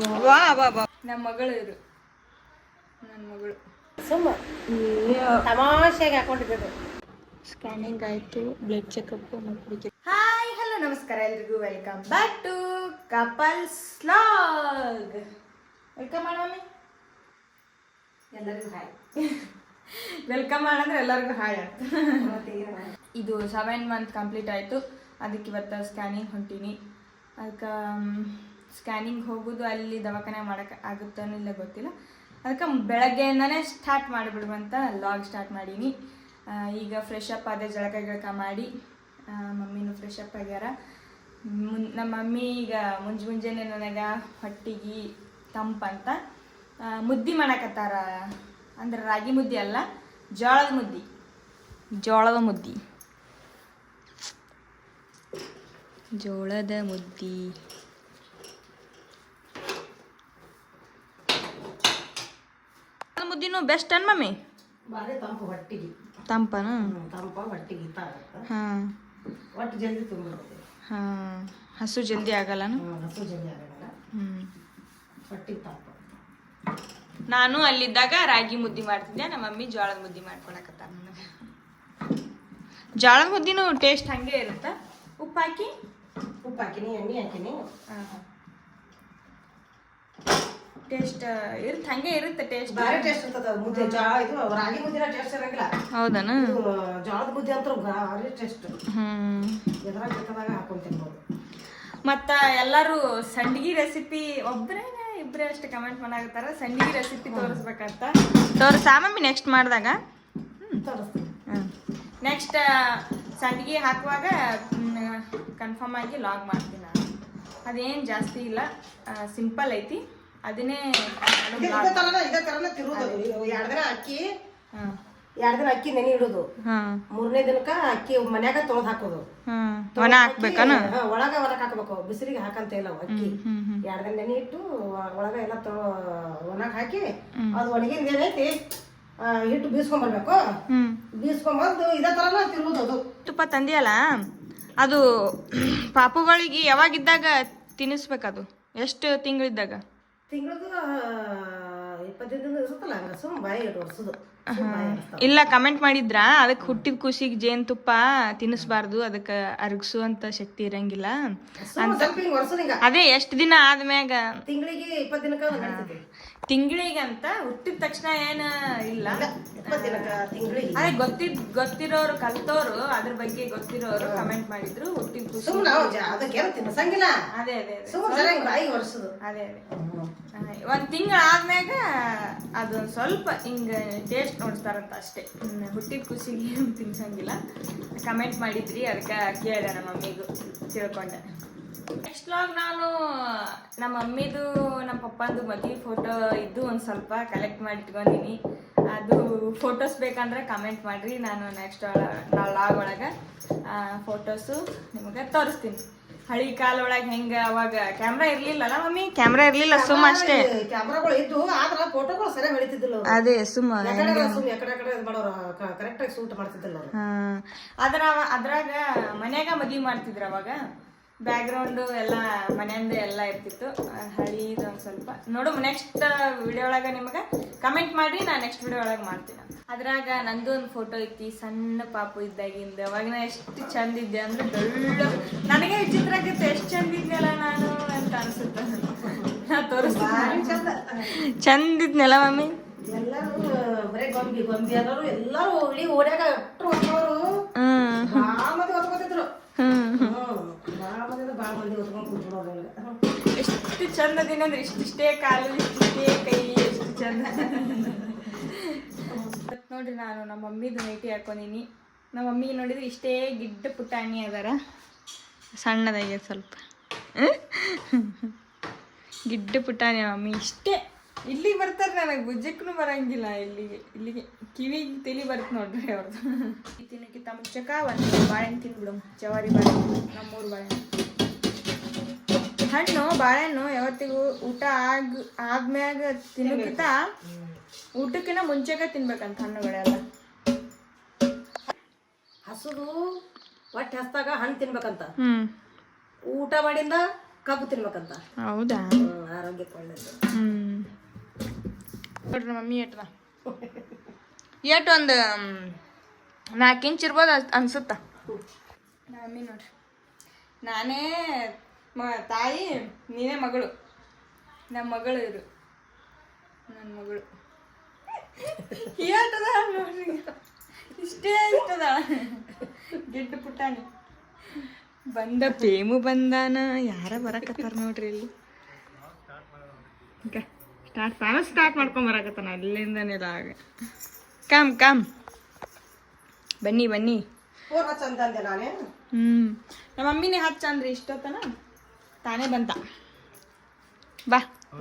ವಾ ವಾ ವಾ. ನಮ್ಮ ಮಗಳು ಇವರು ನನ್ನ ಮಗಳು. ಸುಮ್ಮ. ತಮಾಷೆಗೆ ಹಾಕೊಂಡಿದ್ದು ಸ್ಕ್ಯಾನಿಂಗ್ ಆಯಿತು. ಬ್ಲಡ್ ಚೆಕಪ್ ಹಾಯ್ ಹಲೋ ನಮಸ್ಕಾರ. ಎಲ್ರಿಗೂ welcome back to couples log welcome ಮಾಡ ಮಮ್ಮಿ. ಎಲ್ಲರಿಗೂ ಹಾಯ್ ವೆಲ್ಕಮ್ ಮಾಡಂದ್ರೆ ಎಲ್ಲರಿಗೂ ಹಾಯ್ ಅಂತ. ಇದು ಸೆವೆನ್ ಮಂತ್ ಕಂಪ್ಲೀಟ್ ಆಯಿತು. ಅದಕ್ಕೆ ಇವತ್ತು ಸ್ಕ್ಯಾನಿಂಗ್ ಹೊಂಟೀನಿ. ಅದಕ್ಕೆ ಸ್ಕ್ಯಾನಿಂಗ್ ಹೋಗೋದು ಅಲ್ಲಿ ದವಾಖಾನೆ ಮಾಡೋಕೆ ಆಗುತ್ತೋ ಇಲ್ಲ ಗೊತ್ತಿಲ್ಲ. ಅದಕ್ಕೆ ಬೆಳಗ್ಗೆಯಿಂದನೇ ಸ್ಟಾರ್ಟ್ ಮಾಡಿಬಿಡುವಂತ ಲಾಗ್ ಸ್ಟಾರ್ಟ್ ಮಾಡೀನಿ. ಈಗ ಫ್ರೆಶ್ ಅಪ್ ಆದ ಜಳಕ ಗಿಳಕ ಮಾಡಿ ಮಮ್ಮಿನೂ ಫ್ರೆಶ್ ಅಪ್ ಆಗ್ಯಾರ. ಮುನ್, ನಮ್ಮ ಮಮ್ಮಿ ಈಗ ಮುಂಜ್ ಮುಂಜಾನೆ ನನಗೆ ಹೊಟ್ಟಿಗೆ ತಂಪಂತ ಮುದ್ದಿ ಮಾಡಕತ್ತಾರ. ಅಂದ್ರೆ ರಾಗಿ ಮುದ್ದಿ ಅಲ್ಲ, ಜೋಳದ ಮುದ್ದಿ. ಜೋಳದ ಮುದ್ದಿ. ಜೋಳದ ಮುದ್ದಿ. ಮುದ್ದಿನೂ ಬೆಸ್ಟ್ ಅನ್ ಮಮ್ಮಿ? ಬಾರಿ ತಂಪು ಹೊಟ್ಟಿಗೆ. ತಂಪನ? ತಂಪ ಹೊಟ್ಟಿಗೆ ಇತ್ತಾಗತ್ತ ಹಾಂ. ಒಟ್ಟು ಜಲ್ದಿ ತುಂಬಿಡ್ತದೆ ಹಾಂ ಹಸು ಜಲ್ದಿ ಆಗಲ್ಲ ಹಸು ಜಲ್ದಿ ಆಗಲ್ಲ. ಹ್ಞೂ ಹೊಟ್ಟಿಗೆ ತಂಪ. ನಾನು ಅಲ್ಲಿದ್ದಾಗ ರಾಗಿ ಮುದ್ದಿ ಮಾಡ್ತಿದ್ದೆ ನಮ್ಮ ಮಮ್ಮಿ ಜೋಳದ ಮುದ್ದಿ ಮಾಡ್ಕೊಳಕತ್ತ ನನಗೆ. ಜೋಳದ ಮುದ್ದಿನೂ ಟೇಸ್ಟ್ ಹಂಗೆ ಇರುತ್ತೆ? ಉಪ್ಪು ಹಾಕಿ ಉಪ್ಪು ಹಾಕಿನಿ. ಎಣ್ಣೆ ಹಾಕಿನಿ ಟೇಸ್ಟ್ ಇರುತ್ತೆ ಹಂಗೆ ಇರುತ್ತೆ ಟೇಸ್ಟ್ ಭಾರಿ ಟೇಸ್ಟ್ ಇರ್ತದ ಮುದ್ದೆ. ಜಾ ಇದು ರಾಗಿ ಮುದ್ದೆ ಟೇಸ್ಟ್ ಇರಂಗಿಲ್ಲ. ಹೌದನ? ಜೋಳದ ಮುದ್ದೆ ಅಂತ ಭಾರಿ ಟೇಸ್ಟ್ ಹ್ಮ್. ಎದ್ರಾಗ ಬೇಕಾದಾಗ ಹಾಕೊಂಡ್ ತಿನ್ಬೋದು. ಮತ್ತ ಎಲ್ಲರೂ ಸಂಡಿಗೆ ರೆಸಿಪಿ ಒಬ್ಬರೇ ಇಬ್ಬರೇ ಅಷ್ಟೇ ಕಮೆಂಟ್ ಮಾಡಾಕತ್ತಾರ. ಸಂಡಿಗೆ ರೆಸಿಪಿ ತೋರಿಸ್ಬೇಕಂತ. ತೋರಿಸಾ ಮಮ್ಮಿ ನೆಕ್ಸ್ಟ್ ಮಾಡಿದಾಗ? ತೋರಿಸ್ತೀನಿ. ನೆಕ್ಸ್ಟ್ ಸಂಡಿಗೆ ಹಾಕುವಾಗ ಕನ್ಫರ್ಮ್ ಆಗಿ ಲಾಗ್ ಮಾಡ್ತೀನಿ ನಾನು. ಅದೇನು ಜಾಸ್ತಿ ಇಲ್ಲ. ಸಿಂಪಲ್ ಐತಿ. ಅದನ್ನೇ ಇದೇ ತರನ ಇದೇ ತರನ ತಿರುವುದು. ಎರಡು ದಿನ ಅಕ್ಕಿ ಎರಡ್ ಎರಡು ದಿನ ಅಕ್ಕಿ ನೆನೆ ಇಡೋದು. ಮೂರನೇ ದಿನಕ್ಕ ಅಕ್ಕಿ ಮನ್ಯಾಗ ತೊಳ್ದ ಹಾಕೋದು. ಒಣ ಹಾಕ್ಬೇಕನ? ಒಳಗ ಹೊರಗೆ ಹಾಕಬೇಕು. ಬಿಸಿಲಿಗೆ ಹಾಕಂತ ಇಲ್ಲ ಅವು ಅಕ್ಕಿ. ಹ್ಮ್ ದಿನ ನೆನೆ ಇಟ್ಟು ಒಳಗ ಎಲ್ಲ ತೊ ಒಣಗ ಹಾಕಿ ಅದು ಒಣಗಿಂದ ಏನೈತಿ ಹಿಟ್ಟು ಬೀಸ್ಕೊಂಡ್ ಹ್ಮ್. ಬೀಸ್ಕೊಂಬಂದು ಇದೇ ತರನ ತಿರುವುದು ಅದು. ತುಪ್ಪ ತಂದಿಯಲ್ಲ? ಅದು ಪಾಪುಗಳಿಗೆ ಯಾವಾಗಿದ್ದಾಗ ತಿನ್ನಿಸ್ಬೇಕದು ಎಷ್ಟು ತಿಂಗಳಿದ್ದಾಗ? ತಿಂಗಳದು ಇಪ್ಪತ್ತೈದು ದಿನ ಇರುತ್ತಲ್ಲ ಹಂಗ ಸುಮ್ ಬಾಯಿ ಇಟ್ಟು ಒರ್ಸುದು ಸುಮ್ ಬಾಯಿ ಆಡಿಸ್ತಾವ. ಇಲ್ಲ ಕಮೆಂಟ್ ಮಾಡಿದ್ರ ಅದಕ್ಕೆ ಹುಟ್ಟಿದ ಖುಷಿಗೆ ಜೇನುತುಪ್ಪ ತಿನ್ನಿಸ್ಬಾರ್ದು ಅದಕ್ಕೆ ಅರಗಿಸುವಂತ ಶಕ್ತಿ ಇರಂಗಿಲ್ಲ. ಅದೇ ಎಷ್ಟು ದಿನ ಆದ್ಮ್ಯಾಗ ತಿಂಗಳಿಗೆ ಇಪ್ಪತ್ತು ದಿನಕ್ಕ ತಿಂಗಳಿಗಂತ ಹುಟ್ಟಿದ ತಕ್ಷಣ ಏನ ಇಲ್ಲ. ಅದೇ ಗೊತ್ತಿದ್ ಗೊತ್ತಿರೋರು ಕಲ್ತೋರು ಅದ್ರ ಬಗ್ಗೆ ಗೊತ್ತಿರೋರು ಕಮೆಂಟ್ ಮಾಡಿದ್ರು ಹುಟ್ಟಿದ ಖುಷಿ. ಅದೇ ಅದೇ ಅದೇ. ಅದೇ ಒಂದ್ ತಿಂಗಳ ಆದ್ಮ್ಯಾಗ ಅದು ಸ್ವಲ್ಪ ಹಿಂಗ ಟೇಸ್ಟ್ ನೋಡ್ತಾರಂತ ಅಷ್ಟೇ. ಹುಟ್ಟಿದ ಖುಷಿಗೆ ತಿನ್ಸಂಗಿಲ್ಲ. ಕಮೆಂಟ್ ಮಾಡಿದ್ರಿ ಅದಕ್ಕೆ ಕೇಳ ನಮ್ಮ ಮಮ್ಮಿಗೂ ತಿಳ್ಕೊಂಡೆ. ನೆಕ್ಸ್ಟ್ ಲಾಗ್ ನಾನು ನಮ್ಮ ಮಮ್ಮಿದು ನಮ್ಮ ಪಪ್ಪಂದು ಮದುವೆ ಫೋಟೋ ಇದ್ದು ಒಂದು ಸ್ವಲ್ಪ ಕಲೆಕ್ಟ್ ಮಾಡಿ ಇಟ್ಕೊಂಡಿನಿ ಅದು ಫೋಟೋಸ್ ಬೇಕಂದ್ರೆ ಕಮೆಂಟ್ ಮಾಡ್ರಿ. ನಾನು ನೆಕ್ಸ್ಟ್ ಲಾಗ್ ಒಳಗೆ ಫೋಟೋಸು ನಿಮಗೆ ತೋರಿಸ್ತೀನಿ. ಹಳಿ ಕಾಲ ಒಳಗೆ ಹೆಂಗೆ ಅವಾಗ ಕ್ಯಾಮ್ರಾ ಇರ್ಲಿಲ್ಲಲ್ಲ ಮಮ್ಮಿ? ಕ್ಯಾಮ್ರಾ ಇರ್ಲಿಲ್ಲ ಸುಮ್ಮ ಅಷ್ಟೇ. ಕ್ಯಾಮ್ರಾಗಳು ಇದ್ದು ಆದ್ರ ಫೋಟೋಗಳು ಸರಿಯಾಗಿ ಹೊಳಿತಿದ್ದಿಲ್ಲ ಅವ್ರು. ಅದೇ ಸುಮ್ಮ ಕರೆಕ್ಟಾಗಿ ಸೂಟ್ ಮಾಡ್ತಿದ್ದಿಲ್ಲ ಅದ್ರ ಅದ್ರಾಗ ಮನ್ಯಾಗ ಮದ್ವಿ ಮಾಡ್ತಿದ್ರು ಅವಾಗ. ಬ್ಯಾಕ್ಗ್ರೌಂಡು ಎಲ್ಲ ಮನೆಯಿಂದ ಎಲ್ಲ ಇರ್ತಿತ್ತು. ಹಳೀದು ಒಂದು ಸ್ವಲ್ಪ. ನೋಡು ನೆಕ್ಸ್ಟ್ ವಿಡಿಯೋ ಒಳಗೆ ನಿಮಗೆ ಕಮೆಂಟ್ ಮಾಡಿ ನಾನು ನೆಕ್ಸ್ಟ್ ವಿಡಿಯೋ ಒಳಗೆ ಮಾಡ್ತೀನಿ. ಅದ್ರಾಗ ನಂದು ಒಂದು ಫೋಟೋ ಐತಿ ಸಣ್ಣ ಪಾಪು ಇದ್ದಾಗಿಂದ. ಅವಾಗ ನಾ ಎಷ್ಟು ಚಂದ ಇದ್ದೆ ಅಂದ್ರೆ ದೊಡ್ಡ ನನಗೆ ವಿಚಿತ್ರ ಆಗಿತ್ತು ಎಷ್ಟು ಚಂದ ಇದ್ನಲ್ಲ ನಾನು ಅಂತ ಅನ್ಸುತ್ತೆ. ನಾ ತೋರಿಸ್ತೀನಿ. ಚಂದ. ಇದ್ನಲ್ಲ ಮಮ್ಮಿ? ಎಲ್ಲರೂ ಬರೀ ಗೊಂಬಿ ಗೊಂಬಿ ಅನ್ನೋರು ಎಲ್ಲರೂ ಇಡೀ ಓಡ್ಯಾಗ ಅಷ್ಟ್ರು ಹೊತ್ಕೊಳ್ಳೋರು ಹ್ಮ್ ಭಾಳ ಮಂದಿ ಹೊತ್ಕೊತಿದ್ರು ಹ್ಮ್ ಹ್ಮ್ ಭಾಳ ಮಂದಿ ಭಾಳ ಮಂದಿ ಹೊತ್ಕೊಂಡು ಕೂತ್ಬಿಡೋರು ಎಷ್ಟು ಚಂದ ದಿನ ಅಂದ್ರೆ ಇಷ್ಟಿಷ್ಟೇ ಕಾಲು ಇಷ್ಟಿಷ್ಟೇ ಕೈ, ಎಷ್ಟು ಚಂದ. ನೋಡ್ರಿ ನಾನು ನಮ್ಮ ಮಮ್ಮಿದು ನೈಟಿ ಹಾಕೊಂಡಿನಿ. ನಮ್ಮ ಮಮ್ಮಿ ನೋಡಿದ್ರೆ ಇಷ್ಟೇ ಗಿಡ್ಡ ಪುಟಾಣಿ ಅದಾರ. ಸಣ್ಣದಾಗ್ಯದ ಸ್ವಲ್ಪ. ಗಿಡ್ಡ ಪುಟಾಣಿ ಮಮ್ಮಿ ಇಷ್ಟೇ. ಇಲ್ಲಿಗೆ ಬರ್ತಾರೆ ನನಗೆ, ಭುಜಕ್ಕೂ ಬರಂಗಿಲ್ಲ ಇಲ್ಲಿಗೆ. ಇಲ್ಲಿಗೆ ಕಿವಿಗೆ ತಿಳಿ ಬರುತ್ತೆ ನೋಡ್ರಿ ಅವ್ರದ್ದು. ತಿನ್ನಕ್ಕಿಂತ ಮುಚ್ಚಕ ಒಂದು ಬಾಳೆಹಣ್ಣು ತಿನ್ಬಿಡು, ಜವಾರಿ ಬಾಳೆಹಣ್ಣು, ನಮ್ಮೂರು ಬಾಳೆಹಣ್ಣು. ಹಣ್ಣು ಬಾಳೆಹಣ್ಣು ಯಾವತ್ತಿಗೂ ಊಟ ಆಗ್ ಆದ್ಮ್ಯಾಗ ತಿನ್ನಕ್ಕಿಂತ ಊಟಕ್ಕಿಂತ ಮುಂಚೆಗೆ ತಿನ್ಬೇಕಂತ ಹಣ್ಣುಗಳೆಲ್ಲ. ಹಸುದು ಒಟ್ಟು ಹಸ್ದಾಗ ಹಣ್ಣು ತಿನ್ಬೇಕಂತ. ಊಟ ಮಾಡಿಂದ ಕಬ್ಬು ತಿನ್ಬೇಕಂತ. ಹೌದಾ? ಆರೋಗ್ಯಕ್ಕೆ ಒಳ್ಳೇದು. ನೋಡ್ರಿ ಮಮ್ಮಿ ಎಟ್ರ? ಏಟ್ ಒಂದು ನಾಲ್ಕು ಇಂಚ್ ಇರ್ಬೋದು ಅನ್ಸ್- ಅನ್ಸುತ್ತ? ಮಮ್ಮಿ ನೋಡ್ರಿ. ನಾನೇ ಮ ತಾಯಿ ನೀನೇ ಮಗಳು. ನಮ್ಮ ಮಗಳು ಇದು. ನನ್ನ ಮಗಳು. ಹೇಳ್ತದ ನೋಡ್ರಿ ಇಷ್ಟೇ ಇರ್ತದ ಗಿಡ್ಡ ಪುಟಾಣಿ ಬಂದ ಪ್ರೇಮು ಬಂದಾನ ಯಾರ ಬರಕತ್ತಾರ ನೋಡ್ರಿ ಇಲ್ಲಿ. ಸ್ಟಾರ್ಟ್ ನಾನು ಸ್ಟಾರ್ಟ್ ಮಾಡ್ಕೊಂಡ್ ಬರಕತ್ತಾನ ಅಲ್ಲಿಂದನೇ ಆಗ ಕಮ್ ಕಮ್ ಬನ್ನಿ ಬನ್ನಿ. ಹ್ಮ್. ನಮ್ಮ ಮಮ್ಮಿನೇ ಹಚ್ಚ ಅಂದ್ರೆ ಇಷ್ಟೊತ್ತನ? ತಾನೇ ಬಂತ. ಬಾ.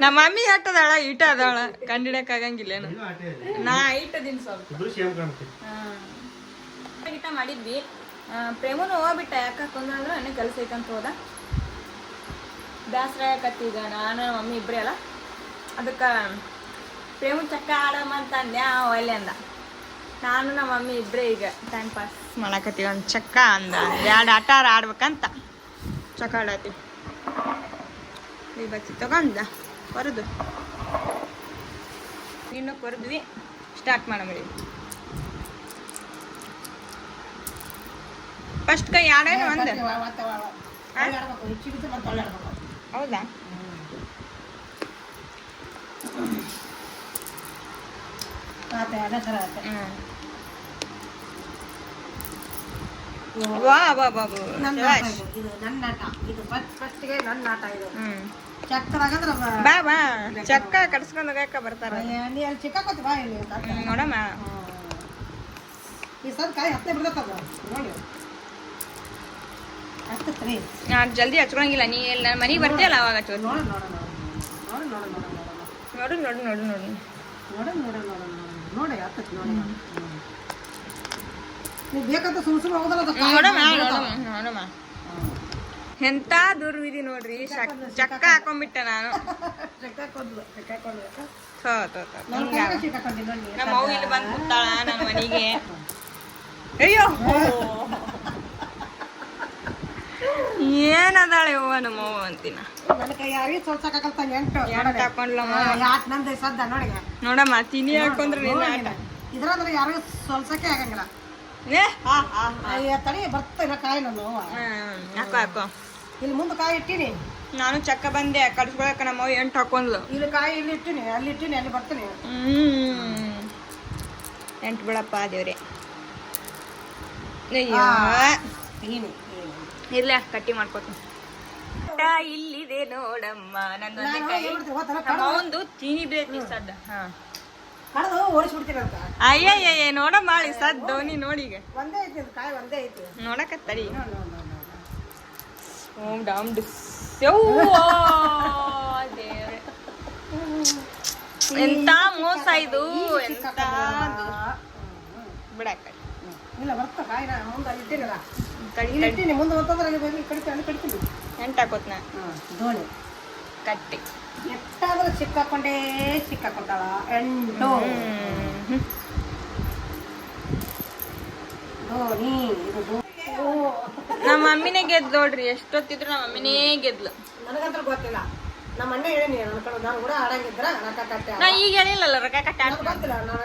ನಮ್ಮ ಮಮ್ಮಿ ಹಟ್ಟದಾಳ ಇಟ ಅದಾಳ. ಕಂಡಿಡಕ್ ಆಗಂಗಿಲ್ಲೇನು? ನಾ ಇಟ್ಟದಿನ್ ಸ್ವಲ್ಪ. ಗಿಟ ಮಾಡಿದ್ವಿ. ಪ್ರೇಮನು ಹೋಗ್ಬಿಟ್ಟ. ಯಾಕ ಕೊಂದ್ರೆ ನನಗೆ ಕೆಲಸ ಐತಂತ ಹೋದ. ದಾಸರ ಆಗಕತ್ತೀಗ ಈಗ. ನಾನು ಮಮ್ಮಿ ಇಬ್ಬರೇ ಅಲ್ಲ. ಅದಕ್ಕೆ ಪ್ರೇಮ ಚಕ್ಕ ಆಡಮ್ಮ ಅಂತ ಅಂದೆ ಆ ಅಂದ. ನಾನು ನಮ್ಮ ಮಮ್ಮಿ ಇಬ್ಬರೇ ಈಗ ಟೈಮ್ ಪಾಸ್ ಮಾಡಕತ್ತೀವಿ. ಒಂದು ಚಕ್ಕ ಅಂದ ಎರಡು ಆಟ ಆಡ್ಬೇಕಂತ. ಚಕ್ಕ ಆಡತ್ತೀವಿ ಈ ಬಚ್ಚಿ ತಗೊಂಡ ಕೊರದು ಇನ್ನು ಕೊರದ್ವಿ. ಸ್ಟಾರ್ಟ್ ಮಾಡಿ ಫಸ್ಟ್ ಕೈ ಆಡೇನು ಒಂದು. ಮತ್ತೆ ಇದು ವಾ ಚಕ್ಕದಾಗಂದ್ರ ಬ- ಬಾ ಬಾ ಚಕ್ಕ ಕಡ್ಸ್ಕೊಂಡ್ ಹೋಗಕ್ಕ ಬರ್ತಾರ ನೋಡಮ್ಮ ನೋಡಿ ಜಲ್ದಿ ಹಚ್ಕೊಳಂಗಿಲ್ಲ ನೀ ಎಲ್ಲ ಮನೆಗೆ ಬರ್ತೀಯಲ್ಲ ಅವಾಗ ಹಚ್ಚ ನೋಡು ನೋಡು ನೋಡು ನೋಡು ನೋಡು ನೋಡು ನೋಡ ನೋಡು ನೋಡು ನೋಡು ನೋಡು ಎಂತ ದುರ್ವಿಧಿ ನೋಡ್ರಿ ಚಕ್ಕ ಹಾಕೊಂಡ್ಬಿಟ್ಟೆ ನಾನು. ನಮ್ಮ ಇಲ್ಲಿ ಬಂದು ನನ್ನ ಮನೆಗೆ. ಅಯ್ಯೋ. ಏನದಾಳೆ ಅವ್ವ ನಮ್ಮ ಅವ್ವ ಅಂತಿನ? ಎಂಟು. ಹಾಕೊಂಡ್ಲಮ್ಮ ನೋಡಮ್ಮ ತಿನಿ ಹಾಕೊಂಡ್ರೆ ನಿನ್ನ ಆಟ. ಇದ್ರಂದ್ರೆ ಯಾರಿಗೂ ಸೊಲ್ಸಕ್ಕೆ ಆಗಂಗಿಲ್ಲ. ಅಯ್ಯ, ತಡಿ ಬರ್ತಾ ಕಾಯಿ ನಾನು ಹಾಕೋ ಹಾಕೋ ಇಲ್ಲಿ ಮುಂದೆ ಕಾಯಿ ಇಟ್ಟಿನಿ. ನಾನು ಚಕ್ಕ ಬಂದೆ ಕಡ್ಸ್ಕೊಳಕ ನಮ್ಮ ಅವ್ವ ಎಂಟು ಹಾಕೊಂಡ್ಲು. ಇಲ್ಲಿ ಕಾಯಿ ಇಲ್ಲಿ ಇಟ್ಟಿನಿ ಅಲ್ಲಿ ಇಟ್ಟಿನಿ ಅಲ್ಲಿ ಬರ್ತೀನಿ. ಹ್ಮ್. ಎಂಟು ಬಿಡಪ್ಪ ದೇವ್ರೆ. ಅಯ್ಯೋ. ಇಲ್ಲೇ ಕಟ್ಟಿ ಮಾಡ್ಕೊತೀನಿ. ಇಲ್ಲಿದೆ ನೋಡಮ್ಮ. ನಂದೊಂದು ತಿನಿ ಬೇಕು ಸದ್ದ ಅಯ್ಯಯ್ಯ ನೋಡಮ್ಮ ಸದ್ದು ನೀ ನೋಡಿಗ ನೋಡಕತ್ತರಿ ಓಂ ಡಾಮ್ ಎಂತ ಮೋಸ ಇದು ಎಂತ ಬಿಡಕ್ಕ ಇಲ್ಲ ಬರ್ತಾ ಇಟ್ಟಿನಲ್ಲ ಕಡಿ ಇಲ್ಲಿ ಕಡಿ ಮುಂದೆ ಹೋಗ್ತಂದ್ರೆ ಅಲ್ಲಿ ಬರ್ಲಿ ಕಡಿತೀನಿ ಅಲ್ಲಿ ಕಡಿತೀನಿ. ಎಂಟು ಹಾಕೋತ್ನ. ಹಾಂ ಧೋನಿ. ಕಟ್ಟಿ. ಎಷ್ಟಾದ್ರೂ ಸಿಕ್ಕಾಕೊಂಡೇ ಸಿಕ್ಕಾಕೊಂಡಾಳ ಎಂಟು. ಇದು ನಮ್ಮ ಮಮ್ಮಿನೇ ಗೆದ್ದು ನೋಡ್ರಿ ಎಷ್ಟೊತ್ತಿದ್ರು ನಮ್ಮ ಮಮ್ಮಿನೇ ಗೆದ್ಲು. ನನಗಂತ್ರ ಗೊತ್ತಿಲ್ಲ. ನಮ್ಮ ಅಣ್ಣ ಹೇಳಿ ನನ್ನ ಕಡೆ ನಾನು ಕೂಡ ಆಡಂಗಿದ್ರ ರೊಕ್ಕ ಕಟ್ಟೆ ನಾ ಈಗ ಹೇಳಿಲ್ಲಲ್ಲ ರೊಕ್ಕ ಕಟ್ಟೆ ಗೊತ್ತಿಲ್ಲ ನಾನು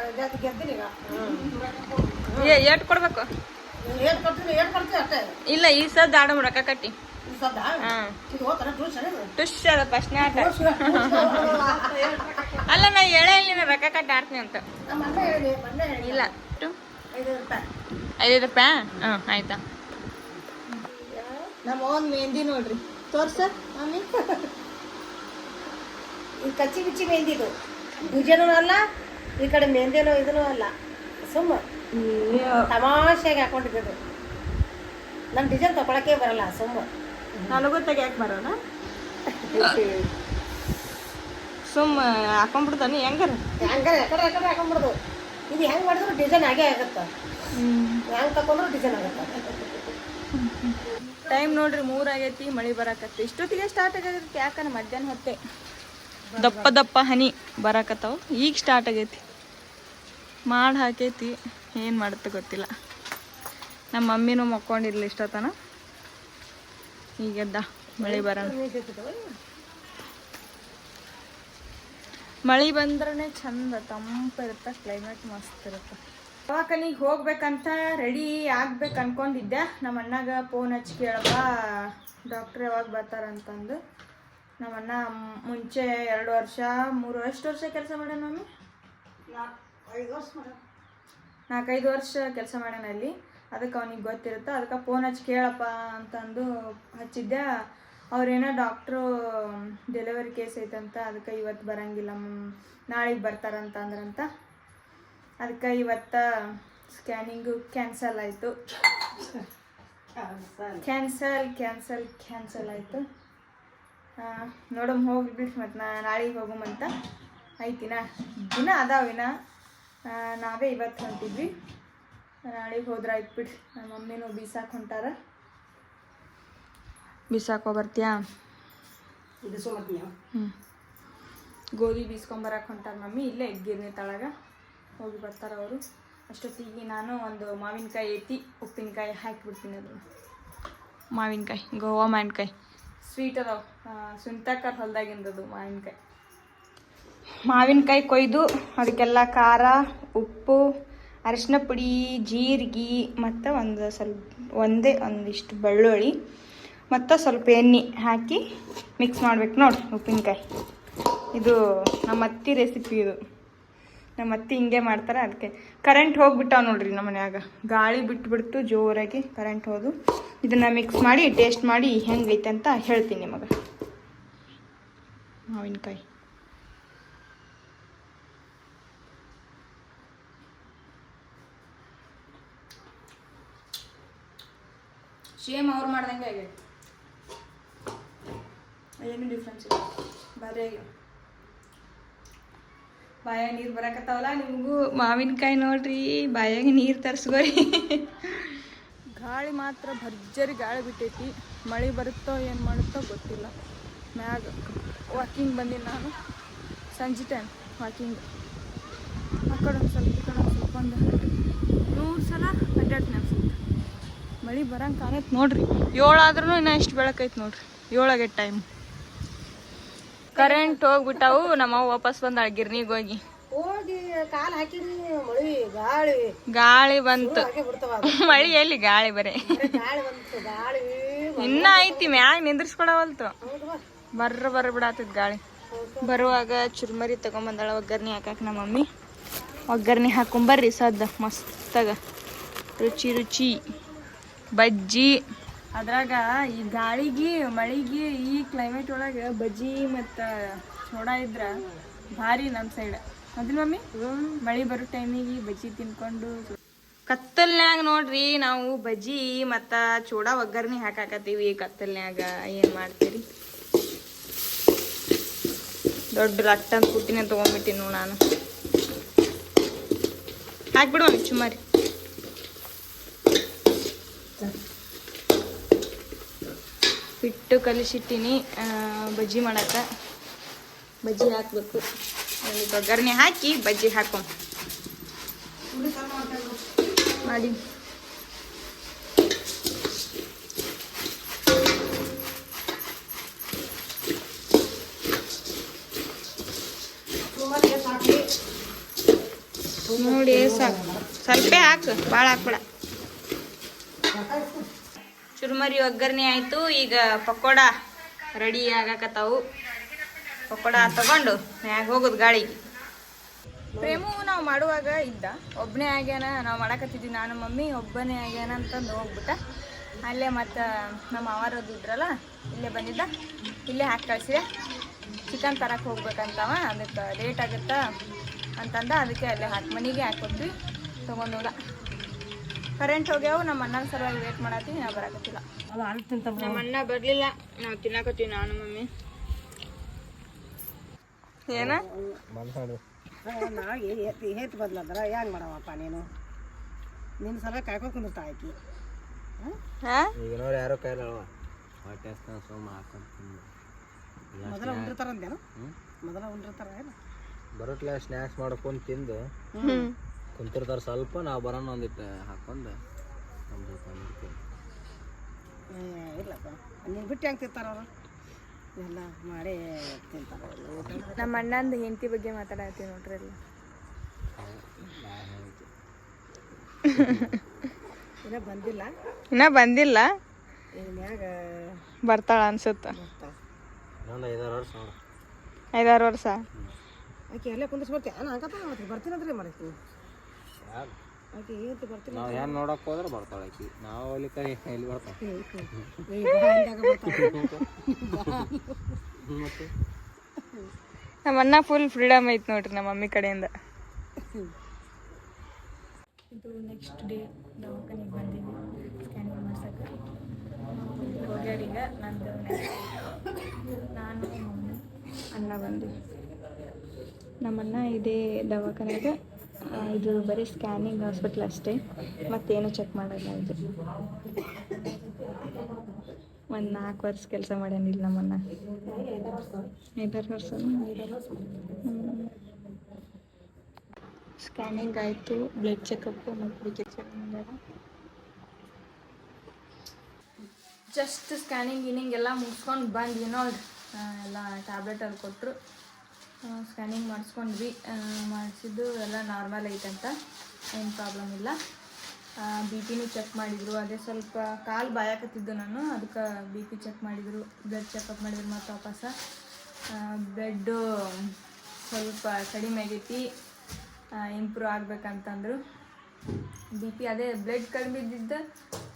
ಈಗ. ಏಟ್ ಕೊಡ್ಬೇಕು. ಇಲ್ಲ ಈ ಸದ್ ಆಡಮ್ ರೊಕ್ಕ ಕಟ್ಟಿ. ಟುಶ್ ಅದ ಫಸ್ಟ್ನೇ ಆಟ ಅಲ್ಲ ನಾ ಹೇಳೇ ಇಲ್ಲ ರೊಕ್ಕ ಕಟ್ಟಿ ಆಡ್ತೀನಿ ಅಂತ. ಇಲ್ಲ. ಐದು ರೂಪಾಯಿ. ಹಾಂ ಆಯ್ತಾ. ನಮ್ಮ ಒಂದು ಮೆಹಂದಿ ನೋಡ್ರಿ. ತೋರ್ಸ ಮಮ್ಮಿ ಈ ಕಚ್ಚಿ ಬಿಚ್ಚಿ ಮೆಹಂದಿದು. ಭುಜನೂ ಅಲ್ಲ ಈ ಕಡೆ ಮೆಹಂದಿನೂ ಇದನ್ನೂ ಅಲ್ಲ. ಸುಮ್ಮ. ತಮಾಷೆಗೆ ಹಾಕೊಂಡಿದ್ದು ನಮ್ಮ ಡಿಸೈನ್ ತಗೊಳಕ್ಕೆ ಬರಲ್ಲ ಸುಮ್ಮ ನನಗೂ ತೆಗಿಯಕ್ಕೆ ಬರೋಣ? ಸುಮ್ಮ ಹಾಕೊಂಡ್ಬಿಡ್ತಾನೆ ಹೆಂಗಾರ? ಹೆಂಗಾರ ಯಾಕಡೆ ಯಾಕಡೆ ಹಾಕೊಂಡ್ಬಿಡೋದು. ಇದು ಹೆಂಗೆ ಮಾಡಿದ್ರು ಡಿಸೈನ್ ಆಗೇ ಆಗುತ್ತೆ. ಹೆಂಗೆ ತಗೊಂಡ್ರು ಡಿಸೈನ್ ಆಗುತ್ತೆ. ಟೈಮ್ ನೋಡ್ರಿ ಮೂರ್ ಆಗೈತಿ ಮಳಿ ಬರಕತ್ತೆ. ಇಷ್ಟೊತ್ತಿಗೆ ಸ್ಟಾರ್ಟ್ ಆಗೈತಿ ಯಾಕಂದ್ರೆ ಮಧ್ಯಾಹ್ನ ಹೊತ್ತೆ? ದಪ್ಪ ದಪ್ಪ ಹನಿ ಬರಾಕತ್ತಾವ. ಈಗ ಸ್ಟಾರ್ಟ್ ಆಗೈತಿ. ಮಾಡಿ ಹಾಕೈತಿ. ಏನು ಮಾಡುತ್ತೆ ಗೊತ್ತಿಲ್ಲ. ನಮ್ಮ ಮಮ್ಮಿನೂ ಮಕ್ಕೊಂಡಿರ್ಲಿ ಇಷ್ಟತನ ಈಗೆದ್ದ ಮಳೆ ಬರೋಣ. ಮಳೆ ಬಂದ್ರೆ ಚಂದ ತಂಪಿರುತ್ತೆ ಕ್ಲೈಮೇಟ್ ಮಸ್ತ್ ಇರುತ್ತೆ. ದವಾಖಾನಿಗೆ ಹೋಗ್ಬೇಕಂತ ರೆಡಿ ಆಗ್ಬೇಕು ಅನ್ಕೊಂಡಿದ್ದೆ. ನಮ್ಮ ಅಣ್ಣಗ ಫೋನ್ ಹಚ್ಚಿ ಕೇಳಪ್ಪ ಡಾಕ್ಟ್ರ್ ಯಾವಾಗ ಬರ್ತಾರಂತಂದು ನಮ್ಮ ಅಣ್ಣ ಮುಂಚೆ ಎರಡು ವರ್ಷ, ಮೂರು ಎಷ್ಟು ವರ್ಷ ಕೆಲಸ ಮಾಡ್ಯಾನ ಮಮ್ಮಿ? ಐದು ವರ್ಷ ನಾಲ್ಕೈದು ವರ್ಷ ಕೆಲಸ ಮಾಡ್ಯಾನ ಅಲ್ಲಿ. ಅದಕ್ಕೆ ಅವ್ನಿಗೆ ಗೊತ್ತಿರುತ್ತೆ. ಅದಕ್ಕೆ ಫೋನ್ ಹಚ್ಚಿ ಕೇಳಪ್ಪ ಅಂತಂದು ಹಚ್ಚಿದ್ದೆ. ಅವ್ರೇನೋ ಡಾಕ್ಟ್ರು ಡೆಲಿವರಿ ಕೇಸ್ ಐತಂತ ಅದಕ್ಕೆ ಇವತ್ತು ಬರಂಗಿಲ್ಲ ನಾಳೆಗೆ ಬರ್ತಾರಂತ ಅಂದ್ರಂತ. ಅದಕ್ಕೆ ಇವತ್ತು ಸ್ಕ್ಯಾನಿಂಗು ಕ್ಯಾನ್ಸಲ್ ಆಯಿತು. ಕ್ಯಾನ್ಸಲ್ ಕ್ಯಾನ್ಸಲ್ ಕ್ಯಾನ್ಸಲ್ ಆಯಿತು. ನೋಡಮ್ ಹೋಗಿ ಬಿಟ್ಟು ಮತ್ತು ನಾ ನಾಳೆಗೆ ಹೋಗಮ್ಮಂತ ಐತಿನ ದಿನ ಅದಾವಿನ? ನಾವೇ ಇವತ್ತು ಹೊಂಟಿದ್ವಿ ನಾಳೆಗೆ ಹೋದ್ರೆ ಆಯ್ತು ಬಿಡ್ರಿ. ನಮ್ಮ ಮಮ್ಮಿನೂ ಬೀಸಾಕ್ ಹೊಂಟಾರ. ಬೀಸಾಕೋ ಬರ್ತೀಯಾ ಹ್ಞೂ ಗೋಧಿ ಬೀಸ್ಕೊಂಬರಕ್ಕೆ ಹೊಂಟಾರ ಮಮ್ಮಿ. ಇಲ್ಲೇ ಎಗ್ಗಿರ್ನಿ ತಳಗ. ಹೋಗಿ ಬರ್ತಾರ ಅವರು. ಅಷ್ಟೊತ್ತಿಗೆ ನಾನು ಒಂದು ಮಾವಿನಕಾಯಿ ಎತ್ತಿ ಉಪ್ಪಿನಕಾಯಿ ಹಾಕಿಬಿಡ್ತೀನಿ ಅದು ಮಾವಿನಕಾಯಿ ಗೋವಾ ಮಾವಿನಕಾಯಿ. ಸ್ವೀಟ್ ಅದಾವ. ಸುಂತಕರ್ ಹೊಲ್ದಾಗಿಂದದು ಮಾವಿನಕಾಯಿ. ಮಾವಿನಕಾಯಿ ಕೊಯ್ದು, ಅದಕ್ಕೆಲ್ಲ ಖಾರ, ಉಪ್ಪು, ಅರಿಶಿನ ಪುಡಿ, ಜೀರಿಗೆ, ಮತ್ತು ಒಂದು ಸ್ವಲ್ಪ, ಒಂದೇ ಒಂದಿಷ್ಟು ಬೆಳ್ಳುಳ್ಳಿ, ಮತ್ತು ಸ್ವಲ್ಪ ಎಣ್ಣೆ ಹಾಕಿ ಮಿಕ್ಸ್ ಮಾಡ್ಬೇಕು ನೋಡಿ ಉಪ್ಪಿನಕಾಯಿ. ಇದು ನಮ್ಮ ಅತ್ತಿ ರೆಸಿಪಿ ಇದು. ನಮ್ಮ ಅತ್ತಿ ಹಿಂಗೆ ಮಾಡ್ತಾರೆ ಅದಕ್ಕೆ. ಕರೆಂಟ್ ಹೋಗ್ಬಿಟ್ಟಾವ ನೋಡ್ರಿ ನಮ್ಮ ಮನ್ಯಾಗ. ಗಾಳಿ ಬಿಟ್ಬಿಡ್ತು ಜೋರಾಗಿ ಕರೆಂಟ್ ಹೋದು. ಇದನ್ನು ಮಿಕ್ಸ್ ಮಾಡಿ ಟೇಸ್ಟ್ ಮಾಡಿ ಹೆಂಗೈತೆ ಅಂತ ಹೇಳ್ತೀನಿ ನಿಮಗೆ. ಮಾವಿನಕಾಯಿ. ಸೇಮ್ ಅವ್ರು ಮಾಡ್ದಂಗೆ ಆಗೈತೆ. ಏನು ಡಿಫ್ರೆನ್ಸ್ ಇಲ್ಲ. ಬಾರಿ ಬಾಯಾಗ ನೀರು ಬರಕತ್ತಾವಲ್ಲ ನಿಮಗೂ ಮಾವಿನಕಾಯಿ ನೋಡ್ರಿ ಬಾಯಾಗ ನೀರು ತರಿಸ್ಕೊರಿ. ಗಾಳಿ ಮಾತ್ರ ಭರ್ಜರಿ ಗಾಳಿ ಬಿಟ್ಟೈತಿ. ಮಳೆ ಬರುತ್ತೋ ಏನು ಮಾಡುತ್ತೋ ಗೊತ್ತಿಲ್ಲ. ಮ್ಯಾಗ ವಾಕಿಂಗ್ ಬಂದೀನಿ ನಾನು. ಸಂಜೆ ಟೈಮ್ ವಾಕಿಂಗ್ ಆ ಕಡೆ ಒಂದು ಸ್ವಲ್ಪ ಈ ಕಡೆ ಒಂದು ಸ್ವಲ್ಪ ಒಂದು ನೂರು ಸಲ ಅಡ್ಡಾಡ್ತೀನಿ ಮಳೆ ಬರಂಗೆ ಕಾಣತ್ ನೋಡ್ರಿ. ಏಳಾದ್ರೂ ಇನ್ನೂ ಎಷ್ಟು ಬೆಳಕೈತೆ ನೋಡ್ರಿ. ಏಳಾಗೈತೆ ಟೈಮ್ ಕರೆಂಟ್ ಹೋಗ್ಬಿಟ್ಟಾವು ನಮ್ಮವ್ವ ವಾಪಸ್ ಬಂದಾಳ ಗಿರ್ನಿಗೆ ಹೋಗಿ. ಗಾಳಿ. ಬಂತು. ಮಳಿ ಎಲ್ಲಿ ಗಾಳಿ ಬರೇ. ಇನ್ನ ಐತಿ ಮ್ಯಾಗ ನಿಂದ್ರಿಸ್ಕೊಡವಲ್ತು ಬರ್ರ ಬರ್ರ ಬಿಡಾತದ್ ಗಾಳಿ. ಬರುವಾಗ ಚುರ್ಮರಿ ತಗೊಂಬಂದಾಳ ಒಗ್ಗರ್ನಿ ಹಾಕಕ್ ನಮ್ಮ ಮಮ್ಮಿ. ಒಗ್ಗರ್ನಿ ಹಾಕೊಂಬರ್ರಿ ಸದ್ದ ಮಸ್ತಾಗ. ರುಚಿ ರುಚಿ. ಬಜ್ಜಿ. ಅದ್ರಾಗ ಈ ಗಾಳಿಗೆ, ಮಳಿಗೆ, ಈ ಕ್ಲೈಮೇಟ್ ಒಳಗೆ ಬಜ್ಜಿ ಮತ್ತ ಸೋಡಾ ಇದ್ರ ಭಾರಿ ನಮ್ಮ ಸೈಡ್ ಅದ್ರ ಮಮ್ಮಿ? ಮಳಿ ಬರೋ ಟೈಮಿಗೆ ಬಜ್ಜಿ ತಿನ್ಕೊಂಡು ಕತ್ತಲ್ನ್ಯಾಗ ನೋಡ್ರಿ ನಾವು ಬಜ್ಜಿ ಮತ್ತ ಚೂಡಾ ಒಗ್ಗರ್ಣಿ ಹಾಕಾಕತ್ತೀವಿ. ಕತ್ತಲ್ನ್ಯಾಗ ಏನು ಮಾಡ್ತೀರಿ? ದೊಡ್ಡ ಲಟ್ಟಂತ ಕುಟ್ಟಿನ ತೊಗೊಂಡ್ಬಿಟ್ಟಿನಿ ನಾನು. ಹಾಕ್ಬಿಡು ಒಂದು ಹಿಟ್ಟು ಕಲಿಸಿಟ್ಟಿನಿ. ಬಜ್ಜಿ ಮಾಡಕ್ಕೆ. ಬಜ್ಜಿ ಹಾಕಬೇಕು. ಒಗ್ಗರಣೆ ಹಾಕಿ ಬಜ್ಜಿ ಹಾಕೋ ಮಾಡಿ. ನೋಡಿ, ಸಾಕು. ಸ್ವಲ್ಪ ಹಾಕು. ಭಾಳ ಹಾಕ್ಬೇಡ. ಚುರುಮರಿ ಒಗ್ಗರಣೆ ಆಯಿತು. ಈಗ ಪಕೋಡ ರೆಡಿ ಆಗಕತ್ತಾವು. ಪಕೋಡ ತಗೊಂಡು ಮ್ಯಾಗ ಹೋಗೋದು ಗಾಳಿಗೆ ಪ್ರೇಮು ನಾವು ಮಾಡುವಾಗ ಇದ್ದ. ಒಬ್ಬನೇ ಆಗ್ಯಾನ, ನಾವು ಮಾಡಕತ್ತಿದ್ವಿ. ನಾನು ಮಮ್ಮಿ, ಒಬ್ಬನೇ ಆಗ್ಯಾನ ಅಂತಂದು ಹೋಗ್ಬಿಟ್ಟ. ಅಲ್ಲೇ ಮತ್ತು ನಮ್ಮ ಅವರದ್ದು ಇದ್ರಲ್ಲ, ಇಲ್ಲೇ ಬಂದಿದ್ದ. ಇಲ್ಲೇ ಹಾಕಿ ಕಳಿಸಿದೆ. ಚಿಕನ್ ತರಕ್ಕೆ ಹೋಗ್ಬೇಕಂತವ. ಅದಕ್ಕೆ ಲೇಟ್ ಆಗುತ್ತಾ ಅಂತಂದ. ಅದಕ್ಕೆ ಅಲ್ಲೇ ಹಾಕಿ ಮನೆಗೆ ಹಾಕೊಟ್ವಿ ತೊಗೊಂಡು ಹೋದ. ಕರೆಂಟ್ ಹೋಗ್ಯಾವ ನಮ್ಮ ಅಣ್ಣನ ಸಲುವಾಗಿ ವೇಟ್ ಮಾಡತ್ತೀವಿ ನಾವು ಬರಾಕತ್ತಿಲ್ಲ. ಅದು ಅಲ್ಲಿ ತಿಂತ ನಮ್ಮ ಅಣ್ಣ ಬರಲಿಲ್ಲ. ನಾವು ತಿನ್ನಕತ್ತೀವಿ ನಾನು ಮಮ್ಮಿ. ಏನ? ನಾಳೆ ಎತ್ತಿ ಹೇತ್ ಬದ್ಲಂದ್ರ ಹೆಂಗ್ ಮಾಡವಪ್ಪ ನೀನು? ನಿನ್ನ ಸಲ ಕಾಯ್ಕೊ ಕುಂದಿರ್ತಾ ಆಕಿ. ಹಾ? ಈಗ ನೋಡಿ ಯಾರೋ ಕೈಲಲ್ವ ಹೊಟ್ಟೆ ಸೋಮ ಹಾಕೊಂತೀನಿ ಮೊದಲ ಉಂಡಿರ್ತಾರಂತೇನು? ಮೊದಲ ಉಂಡಿರ್ತಾರ ಏನು? ಬರೋಟ್ಲೆ ಸ್ನ್ಯಾಕ್ಸ್ ಮಾಡ್ಕೊಂಡು ತಿಂದು. ಕುಂತಿರ್ತಾರೆ ಸ್ವಲ್ಪ ನಾವು ಬರೋಣ ಒಂದಿಟ್ಟು ಹಾಕೊಂಡು ನಮ್ಮ ಜೊತೆ ಏ, ಇಲ್ಲಪ್ಪ. ನೀನು ಬಿಟ್ಟು ಹೆಂಗೆ ತಿಂತಾರ ಅವರು? ಎಲ್ಲ ಮಾಡಿ ತಿಂತಾರೆ ಊಟ ಮಾಡಿ- ನಮ್ಮ ಅಣ್ಣಂದು ಹೆಂಡತಿ ಬಗ್ಗೆ ಮಾತಾಡತ್ತೀವಿ ನೋಡ್ರಿ ಎಲ್ಲ. ಇನ್ನ ಬಂದಿಲ್ಲ. ಇನ್ನ ಬಂದಿಲ್ಲ. ಮ್ಯಾಗ ಬರ್ತಾಳ ಅನ್ಸುತ್ತ. ಇನ್ನೊಂದು ಐದಾರು ವರ್ಷ ನೋಡು. ಐದಾರು ವರ್ಷ. ಆಕೆ ಎಲ್ಲೇ ಕುಂದಿಸ್ ಬರ್ತೀಯ ನಾನು ಹಂಗತ್ತ ಮಾಡ್ತೀನಿ ಬರ್ತೀನಂದ್ರೆ ಮಾಡ್ತೀನಿ ಯಾರು ಆಕೆ ಏನಂತ ಬರ್ತೀನಿ. ನಾವು ಏನು ನೋಡಕ್ಕೆ ಹೋದ್ರೆ ಬರ್ತಾಳೆ ಆಕಿ. ನಾವು ಅಲ್ಲಿ ಕೈ ಎಲ್ಲಿ ಬರ್ತಾಳೆ. ನಮ್ಮ ಅಣ್ಣ ಫುಲ್ ಫ್ರೀಡಮ್ ಐತ್ ನೋಡ್ರಿ ನಮ್ಮ ಮಮ್ಮಿ ಕಡೆಯಿಂದ. ಇದು ನೆಕ್ಸ್ಟ್ ಡೇ ದವಾಖಾನೆಗೆ ಬಂದೀನಿ ಸ್ಕ್ಯಾನಿಂಗ್ ಮಾಡ್ಸಕ್ಕೆ ಈಗ ನಂದು ನಾನು ಅಣ್ಣ ಬಂದು ನಮ್ಮಣ್ಣ ಇದೇ ದವಾಖಾನೆಗೆ ಇದು ಬರೀ ಸ್ಕ್ಯಾನಿಂಗ್ ಹಾಸ್ಪಿಟ್ಲ್ ಅಷ್ಟೇ. ಮತ್ತೇನು ಚೆಕ್ ಮಾಡಲ್ಲ ಇದು. ಒಂದು ನಾಲ್ಕು ವರ್ಷ ಕೆಲಸ ಮಾಡ್ಯಾನಿಲ್ಲ ನಮ್ಮನ್ನ. ಐದಾರು ವರ್ಷ ಸ್ಕ್ಯಾನಿಂಗ್ ಆಯಿತು ಬ್ಲಡ್ ಚೆಕಪ್ ಮತ್ತು ಚೆಕ್ ಮಾಡ್ಯಾರ ಜಸ್ಟ್ ಸ್ಕ್ಯಾನಿಂಗ್ ಗಿನಿಂಗ್ ಎಲ್ಲ ಮುಗಿಸ್ಕೊಂಡು ಬಂದ್ವಿ ನೋಡಿ ಎಲ್ಲ ಟ್ಯಾಬ್ಲೆಟ್ ಅಲ್ಲಿ ಕೊಟ್ಟರು ಸ್ಕ್ಯಾನಿಂಗ್ ಮಾಡಿಸ್ಕೊಂಡ್ವಿ. ಮಾಡಿಸಿದ್ದು ಎಲ್ಲ ನಾರ್ಮಲ್ ಐತಂತ ಏನು ಪ್ರಾಬ್ಲಮ್ ಇಲ್ಲ. ಬಿ ಪಿನೂ ಚೆಕ್ ಮಾಡಿದರು. ಅದೇ ಸ್ವಲ್ಪ ಕಾಲು ಬಾಯಾಕತ್ತಿದ್ದು ನಾನು. ಅದಕ್ಕೆ ಬಿ ಪಿ ಚೆಕ್ ಮಾಡಿದರು. ಬ್ಲಡ್ ಚೆಕಪ್ ಮಾಡಿದ್ರು ಮತ್ತು ವಾಪಸ. ಬ್ಲಡ್ಡು ಸ್ವಲ್ಪ ಕಡಿಮೆ ಆಗೈತಿ. ಇಂಪ್ರೂವ್ ಆಗ್ಬೇಕಂತಂದರು. ಬಿ ಪಿ ಅದೇ ಬ್ಲಡ್ ಕಡಿಮೆ ಇದ್ದಿದ್ದ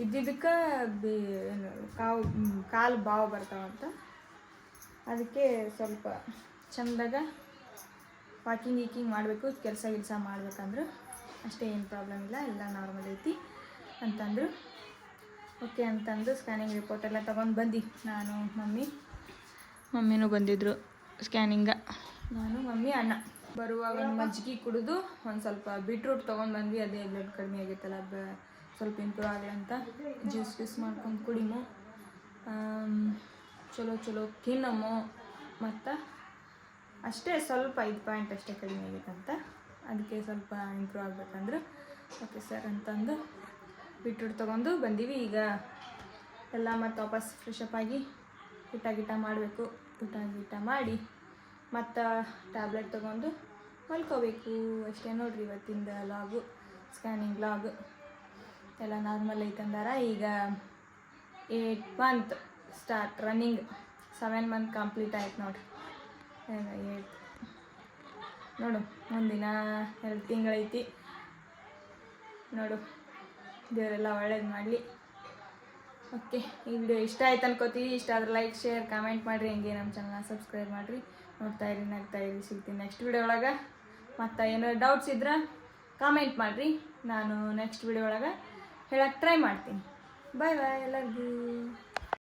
ಇದ್ದಿದ್ದಕ್ಕೆ ಬಿ, ಏನು ಕಾವು ಕಾಲು ಬಾವು ಬರ್ತಾವಂತ. ಅದಕ್ಕೆ ಸ್ವಲ್ಪ ಚಂದಾಗ ವಾಕಿಂಗ್ ಈಕಿಂಗ್ ಮಾಡಬೇಕು ಕೆಲಸ ಗಿಲ್ಸ ಮಾಡ್ಬೇಕಂದ್ರೆ ಅಷ್ಟೇ ಏನು ಪ್ರಾಬ್ಲಮ್ ಇಲ್ಲ ಎಲ್ಲ ನಾರ್ಮಲ್ ಐತಿ ಅಂತಂದರು. ಓಕೆ ಅಂತಂದು ಸ್ಕ್ಯಾನಿಂಗ್ ರಿಪೋರ್ಟ್ ಎಲ್ಲ ತೊಗೊಂಡು ಬಂದು. ನಾನು ಮಮ್ಮಿ. ಮಮ್ಮಿನೂ ಬಂದಿದ್ದರು ಸ್ಕ್ಯಾನಿಂಗ ನಾನು ಮಮ್ಮಿ ಅಣ್ಣ. ಬರುವಾಗ ಒಂದು ಮಜ್ಜಿಗೆ ಕುಡಿದು ಒಂದು ಸ್ವಲ್ಪ ಬೀಟ್ರೂಟ್ ತೊಗೊಂಡು ಬಂದ್ವಿ. ಅದೇ ಬ್ಲಡ್ ಕಡಿಮೆ ಆಗೈತಲ್ಲ ಬ ಸ್ವಲ್ಪ ಇಂಪ್ರೂವ್ ಆಗಲಿ ಅಂತ ಜ್ಯೂಸ್ ಜ್ಯೂಸ್ ಮಾಡ್ಕೊಂಡು ಕುಡಿಮು. ಚಲೋ ಚಲೋ ತಿನ್ನಮು ಮತ್ತು ಅಷ್ಟೇ ಸ್ವಲ್ಪ ಐದು ಪಾಯಿಂಟ್ ಅಷ್ಟೇ ಕಡಿಮೆ ಆಗಿತ್ತಂತ. ಅದಕ್ಕೆ ಸ್ವಲ್ಪ ಇಂಪ್ರೂವ್ ಆಗಬೇಕಂದ್ರೆ. ಓಕೆ ಸರ್, ಅಂತಂದು ಬಿಟ್ರೂಟ್ ತೊಗೊಂಡು ಬಂದೀವಿ. ಈಗ ಎಲ್ಲ ಮತ್ತು ವಾಪಸ್ ಫ್ರೆಶ್ ಅಪ್ ಆಗಿ ಊಟ ಗೀಟ ಮಾಡಬೇಕು. ಊಟ ಗೀಟ ಮಾಡಿ ಮತ್ತು ಟ್ಯಾಬ್ಲೆಟ್ ತೊಗೊಂಡು ಮಲ್ಕೋಬೇಕು. ಅಷ್ಟೇ ನೋಡ್ರಿ ಇವತ್ತಿಂದ ಲಾಗು ಸ್ಕ್ಯಾನಿಂಗ್ ಲಾಗು ಎಲ್ಲ ನಾರ್ಮಲ್ ಐತಂದಾರ ಈಗ eight month start running seven month complete ಆಯ್ತು ನೋಡ್ರಿ. ನೋಡು ಒಂದಿನ ಎರಡು ತಿಂಗಳೈತಿ. ನೋಡು, ದೇವರೆಲ್ಲ ಒಳ್ಳೇದು ಮಾಡಲಿ. ಓಕೆ ಈ ವಿಡಿಯೋ ಇಷ್ಟ ಆಯ್ತು ಅನ್ಕೋತೀವಿ. ಇಷ್ಟ ಆದರೆ ಲೈಕ್ ಶೇರ್ ಕಮೆಂಟ್ ಮಾಡಿರಿ. ಹಂಗೆ ನಮ್ಮ ಚಾನಲ್ನ ಸಬ್ಸ್ಕ್ರೈಬ್ ಮಾಡಿರಿ. ನೋಡ್ತಾ ಇರಿ ನಗ್ತಾ ಇರಿ. ಸಿಗ್ತೀನಿ ನೆಕ್ಸ್ಟ್ ವಿಡಿಯೋ ಒಳಗೆ. ಮತ್ತು ಏನಾದ್ರು ಡೌಟ್ಸ್ ಇದ್ರೆ ಕಾಮೆಂಟ್ ಮಾಡಿರಿ. ನಾನು ನೆಕ್ಸ್ಟ್ ವಿಡಿಯೋ ಒಳಗೆ ಹೇಳಕ್ಕೆ ಟ್ರೈ ಮಾಡ್ತೀನಿ. ಬಾಯ್ ಬಾಯ್ ಎಲ್ಲರಿಗೂ.